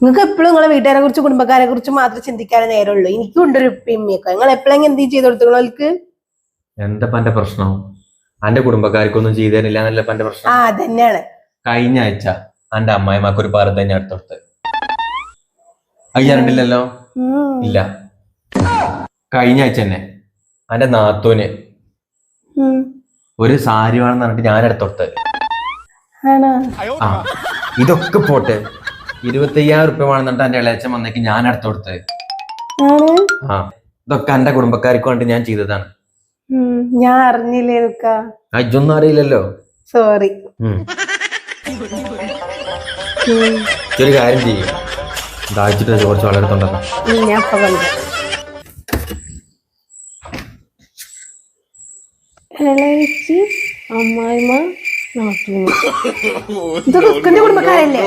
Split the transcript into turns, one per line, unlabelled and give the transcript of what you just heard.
നിങ്ങൾക്ക് എപ്പോഴും നിങ്ങളെ വീട്ടുകാരെ കുറിച്ച് കുടുംബക്കാരെ കുറിച്ച് മാത്രം ചിന്തിക്കാനേ നേരമുള്ളൂ. എനിക്കും ഉണ്ടൊരു പിമ്മിയൊക്കെ നിങ്ങൾ എപ്പോഴെങ്കിലും എന്ത് ചെയ്ത് കൊടുത്തോൾക്ക്
എന്താ എന്റെ പ്രശ്നം? എന്റെ കുടുംബക്കാർക്കൊന്നും ചെയ്തു തരില്ല എന്നല്ല എന്റെ
ആ അതന്നെയാണ്.
കഴിഞ്ഞ ആഴ്ച എന്റെ അമ്മായിമാക്ക് ഒരു പാറ തന്നെ എടുത്തോടുത്ത്
അയ്യാറുണ്ടല്ലോ
ഇല്ല. കഴിഞ്ഞ ആഴ്ച തന്നെ എന്റെ നാത്തൂന് ഒരു സാരി വേണമെന്ന് പറഞ്ഞിട്ട് ഞാൻ എടുത്തോടുത്ത്
ആണോ?
ആ ഇതൊക്കെ പോട്ടെ. ഇരുപത്തയ്യായിരം റുപ്യ വേണമെന്നിട്ട് എന്റെ ഇളയച്ചൻ വന്നേക്ക് ഞാൻ എടുത്തോടുത്ത്
ആണ്
ആ ഇതൊക്കെ എന്റെ കുടുംബക്കാർക്ക് വേണ്ടി ഞാൻ ചെയ്തതാണ്.
ഞാൻ അറിഞ്ഞില്ലേ
അജ്ജൊന്നും അറിയില്ലല്ലോ?
സോറി.
ഒരു കാര്യം ചെയ്യും. ദാഹിച്ചിട്ട് കുറച്ച് വളരെ
ഞാൻ ഇളയച്ചി അമ്മായിമ്മ നാട്ടിൽ ഇതൊക്കെ കുടുംബക്കാരല്ലേ?